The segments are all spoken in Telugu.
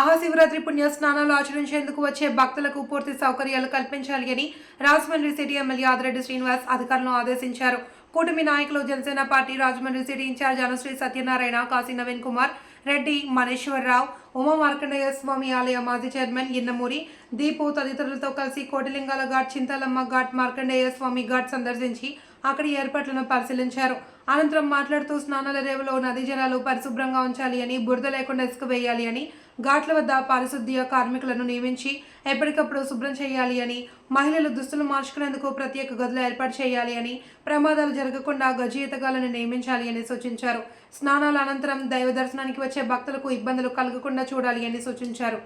మహాశివరాత్రి పుణ్య స్నానాలు ఆచరించేందుకు వచ్చే భక్తులకు పూర్తి సౌకర్యాలు కల్పించాలి అని రాజమండ్రి సిటీ ఎమ్మెల్యే ఆదిరెడ్డి శ్రీనివాస్ అధికారులను ఆదేశించారు. కూటమి నాయకులు Janasena party Rajahmundry city incharge Anusri Satyanarayana Kashi Naveen Kumar Reddy Maneswararao Uma Markandeya Swamy ఆలయ మాజీ చైర్మన్ ఇన్నమూరి దీపు తదితరులతో కలిసి కోటిలింగాల ఘాట్ చింతాలమ్మ ఘాట్ మార్కండేయ స్వామి ఘాట్ సందర్శించి అక్కడి ఏర్పాట్లను పరిశీలించారు. అనంతరం మాట్లాడుతూ స్నానాల రేవులో నదీ జలాలు పరిశుభ్రంగా ఉంచాలి అని బురద లేకుండా ఇసుక వేయాలి అని ఘాట్ల వద్ద పారిశుద్ధ్య కార్మికులను నియమించి ఎప్పటికప్పుడు శుభ్రం చేయాలి అని మహిళలు దుస్తులు మార్చుకునేందుకు ప్రత్యేక గదులు ఏర్పాటు చేయాలి అని ప్రమాదాలు జరగకుండా గజీతగాలను నియమించాలి అని సూచించారు. స్నానాల అనంతరం దైవ దర్శనానికి వచ్చే భక్తులకు ఇబ్బందులు కలగకుండా చూడాలి అని సూచించారు.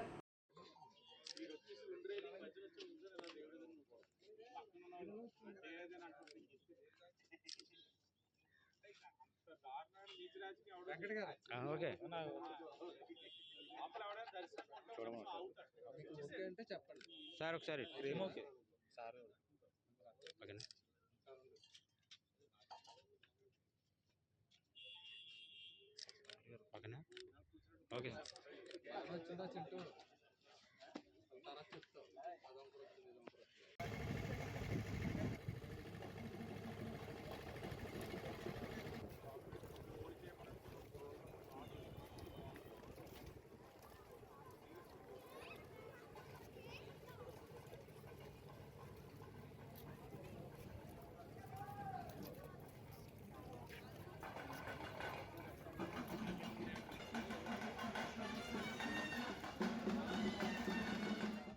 ఓకే చెప్పండి సార్ ఒకసారి ఓకే సార్ ఓకేనా? ఓకేనా? Okay sir.